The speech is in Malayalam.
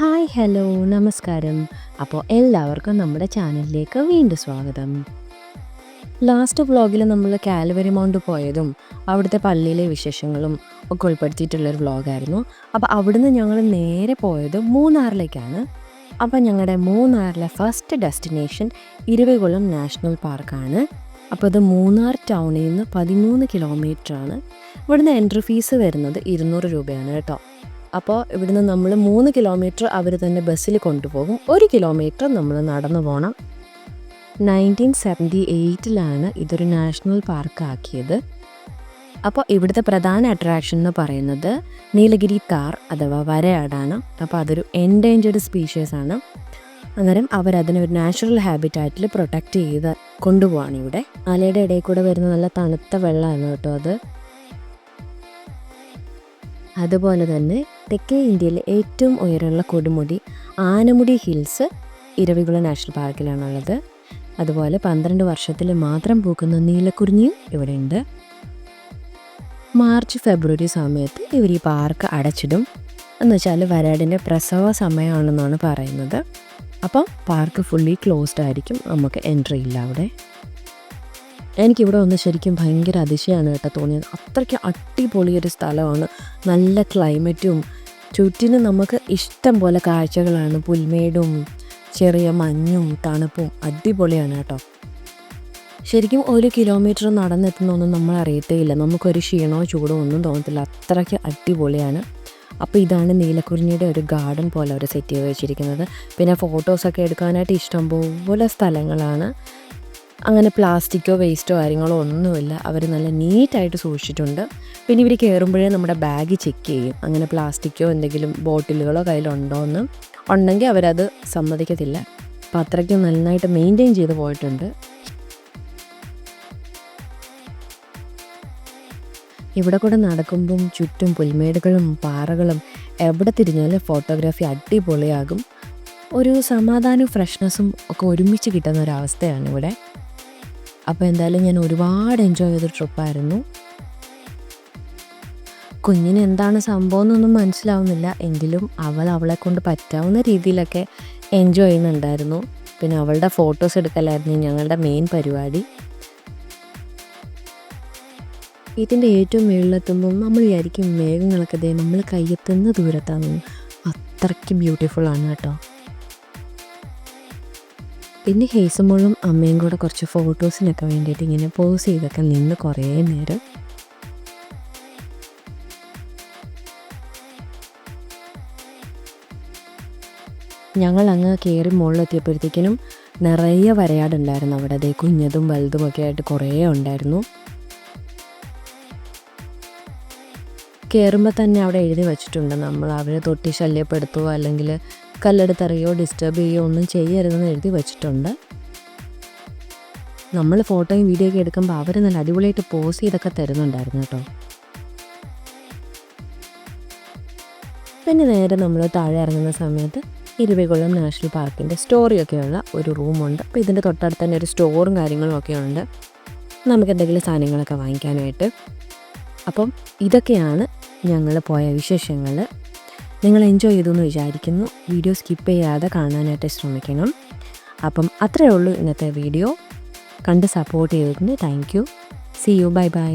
ഹായ് ഹലോ നമസ്കാരം. അപ്പോൾ എല്ലാവർക്കും നമ്മുടെ ചാനലിലേക്ക് വീണ്ടും സ്വാഗതം. ലാസ്റ്റ് വ്ളോഗിൽ നമ്മൾ കാൽവരി മൗണ്ട് പോയതും അവിടുത്തെ പള്ളിയിലെ വിശേഷങ്ങളും ഒക്കെ ഉൾപ്പെടുത്തിയിട്ടുള്ളൊരു വ്ളോഗായിരുന്നു. അപ്പോൾ അവിടുന്ന് ഞങ്ങൾ നേരെ പോയത് മൂന്നാറിലേക്കാണ്. അപ്പോൾ ഞങ്ങളുടെ മൂന്നാറിലെ ഫസ്റ്റ് ഡെസ്റ്റിനേഷൻ ഇരുവികുളം നാഷണൽ പാർക്കാണ്. അപ്പോൾ ഇത് മൂന്നാർ ടൗണിൽ നിന്ന് പതിമൂന്ന് കിലോമീറ്ററാണ്. ഇവിടുന്ന് എൻട്രി ഫീസ് വരുന്നത് ഇരുന്നൂറ് രൂപയാണ് കേട്ടോ. അപ്പോൾ ഇവിടുന്ന് നമ്മൾ മൂന്ന് കിലോമീറ്റർ അവർ തന്നെ ബസ്സിൽ കൊണ്ടുപോകും. ഒരു കിലോമീറ്റർ നമ്മൾ നടന്നു പോകണം നയന്റീൻ സെവന്റി എയ്റ്റിലാണ് ഇതൊരു നാഷണൽ പാർക്കാക്കിയത് അപ്പോൾ ഇവിടുത്തെ പ്രധാന അട്രാക്ഷൻ എന്ന് പറയുന്നത് നീലഗിരി താർ അഥവാ വരയാടാണ്. അപ്പോൾ അതൊരു എൻഡേഞ്ചേർഡ് സ്പീഷീസ് ആണ്. അന്നേരം അവരതിനെ ഒരു നാച്ചുറൽ ഹാബിറ്റാറ്റിൽ പ്രൊട്ടക്റ്റ് ചെയ്ത് കൊണ്ടുപോവാണ് ഇവിടെ. മലയുടെ ഇടയിൽ കൂടെ വരുന്ന നല്ല തണുത്ത വെള്ളമാണ് കേട്ടോ അത്. അതുപോലെ തന്നെ തെക്കേ ഇന്ത്യയിലെ ഏറ്റവും ഉയരമുള്ള കൊടുമുടി ആനമുടി ഹിൽസ് ഇരവികുളം നാഷണൽ പാർക്കിലാണുള്ളത്. അതുപോലെ പന്ത്രണ്ട് വർഷത്തിൽ മാത്രം പൂക്കുന്ന നീലക്കുറിഞ്ഞിയും ഇവിടെയുണ്ട്. മാർച്ച് ഫെബ്രുവരി സമയത്ത് ഇവർ ഈ പാർക്ക് അടച്ചിടും. എന്ന് വെച്ചാൽ വരാടിന്റെ പ്രസവ സമയമാണെന്നാണ് പറയുന്നത്. അപ്പം പാർക്ക് ഫുള്ളി ക്ലോസ്ഡ് ആയിരിക്കും. നമുക്ക് എൻട്രി ഇല്ല അവിടെ. എനിക്കിവിടെ വന്ന് ശരിക്കും ഭയങ്കര അതിശയമാണ് കേട്ടോ തോന്നിയത്. അത്രയ്ക്ക് അടിപൊളിയൊരു സ്ഥലമാണ്. നല്ല ക്ലൈമറ്റും ചുറ്റിനും നമുക്ക് ഇഷ്ടം പോലെ കാഴ്ചകളാണ്. പുൽമേടും ചെറിയ മഞ്ഞും തണുപ്പും. അടിപൊളിയാണ് കേട്ടോ. ശരിക്കും ഒരു കിലോമീറ്റർ നടന്നെത്തുന്നൊന്നും നമ്മൾ അറിയത്തേയില്ല. നമുക്കൊരു ക്ഷീണോ ചൂടോ ഒന്നും തോന്നത്തില്ല. അത്രയ്ക്ക് അടിപൊളിയാണ്. അപ്പോൾ ഇതാണ് നീലക്കുറിഞ്ഞിയുടെ ഒരു ഗാർഡൻ പോലെ അവർ സെറ്റ് ചെയ്ത് വെച്ചിരിക്കുന്നത്. പിന്നെ ഫോട്ടോസൊക്കെ എടുക്കാനായിട്ട് ഇഷ്ടംപോലെ സ്ഥലങ്ങളാണ്. അങ്ങനെ പ്ലാസ്റ്റിക്കോ വേസ്റ്റോ കാര്യങ്ങളോ ഒന്നുമില്ല. അവർ നല്ല നീറ്റായിട്ട് സൂക്ഷിച്ചിട്ടുണ്ട്. പിന്നെ ഇവർ കയറുമ്പോഴേ നമ്മുടെ ബാഗ് ചെക്ക് ചെയ്യും. അങ്ങനെ പ്ലാസ്റ്റിക്കോ എന്തെങ്കിലും ബോട്ടിലുകളോ കയ്യിലുണ്ടോ എന്ന് ഉണ്ടെങ്കിൽ അവരത് സമ്മതിക്കത്തില്ല. അപ്പോൾ അത്രയ്ക്ക് നന്നായിട്ട് മെയിന്റെയിൻ ചെയ്ത് പോയിട്ടുണ്ട്. ഇവിടെ കൂടെ നടക്കുമ്പം ചുറ്റും പുൽമേടുകളും പാറകളും എവിടെ തിരിഞ്ഞാലും ഫോട്ടോഗ്രാഫി അടിപൊളിയാകും. ഒരു സമാധാനവും ഫ്രഷ്നെസ്സും ഒക്കെ ഒരുമിച്ച് കിട്ടുന്ന ഒരവസ്ഥയാണ് ഇവിടെ. അപ്പോൾ എന്തായാലും ഞാൻ ഒരുപാട് എൻജോയ് ചെയ്ത ട്രിപ്പായിരുന്നു കുഞ്ഞിന് എന്താണ് സംഭവം എന്നൊന്നും മനസ്സിലാവുന്നില്ല. എങ്കിലും അവൾ അവളെ കൊണ്ട് പറ്റാവുന്ന രീതിയിലൊക്കെ എൻജോയ് ചെയ്യുന്നുണ്ടായിരുന്നു. പിന്നെ അവളുടെ ഫോട്ടോസ് എടുക്കലായിരുന്നു ഞങ്ങളുടെ മെയിൻ പരിപാടി. ഇതിന്റെ ഏറ്റവും മുകളിലെത്തുമ്പോൾ നമ്മൾ വിചാരിക്കും മേഘങ്ങളൊക്കെ ദേ നമ്മൾ കയ്യെത്തുന്ന ദൂരത്താണ് അത്രയ്ക്ക് ബ്യൂട്ടിഫുൾ ആണ് കേട്ടോ. പിന്നെ ഹേസമ്മളും അമ്മയും കൂടെ കുറച്ച് ഫോട്ടോസിനൊക്കെ വേണ്ടിയിട്ട് ഇങ്ങനെ പോസ് ചെയ്തൊക്കെ നിന്ന് കുറേ നേരം. ഞങ്ങൾ അങ്ങ് കയറി മുകളിലെത്തിയപ്പോഴത്തേക്കിനും നിറയെ വരയാടുണ്ടായിരുന്നു അവിടെ. അതേ കുഞ്ഞതും വലുതും ഒക്കെ ആയിട്ട് കുറേ ഉണ്ടായിരുന്നു. കയറുമ്പോൾ തന്നെ അവിടെ എഴുതി വച്ചിട്ടുണ്ട്. നമ്മൾ അവരെ തൊട്ടി ശല്യപ്പെടുത്തുകയോ അല്ലെങ്കിൽ കല്ലെടുത്തെറിയോ ഡിസ്റ്റർബ് ചെയ്യുകയോ ഒന്നും ചെയ്യരുതെന്ന് എഴുതി വെച്ചിട്ടുണ്ട്. നമ്മൾ ഫോട്ടോയും വീഡിയോ ഒക്കെ എടുക്കുമ്പോൾ അവർ നല്ല അടിപൊളിയായിട്ട് പോസ് ചെയ്തൊക്കെ തരുന്നുണ്ടായിരുന്നു കേട്ടോ. പിന്നെ നേരെ നമ്മൾ താഴെ ഇറങ്ങുന്ന സമയത്ത് ഇരുവികുളം നാഷണൽ പാർക്കിന്റെ സ്റ്റോറിയൊക്കെയുള്ള ഒരു റൂമുണ്ട് അപ്പോൾ ഇതിന്റെ തൊട്ടടുത്ത് തന്നെ ഒരു സ്റ്റോറും കാര്യങ്ങളും ഒക്കെ ഉണ്ട്. നമുക്ക് എന്തെങ്കിലും സാധനങ്ങളൊക്കെ വാങ്ങിക്കാനായിട്ട്. അപ്പം ഇതൊക്കെയാണ് ഞങ്ങൾ പോയ വിശേഷങ്ങൾ നിങ്ങൾ എൻജോയ് ചെയ്തു എന്ന് വിചാരിക്കുന്നു. വീഡിയോ സ്കിപ്പ് ചെയ്യാതെ കാണാനായിട്ട് ശ്രമിക്കണം. അപ്പം അത്രയേ ഉള്ളൂ ഇന്നത്തെ വീഡിയോ കണ്ട് സപ്പോർട്ട് ചെയ്തതിന് thank you see you bye bye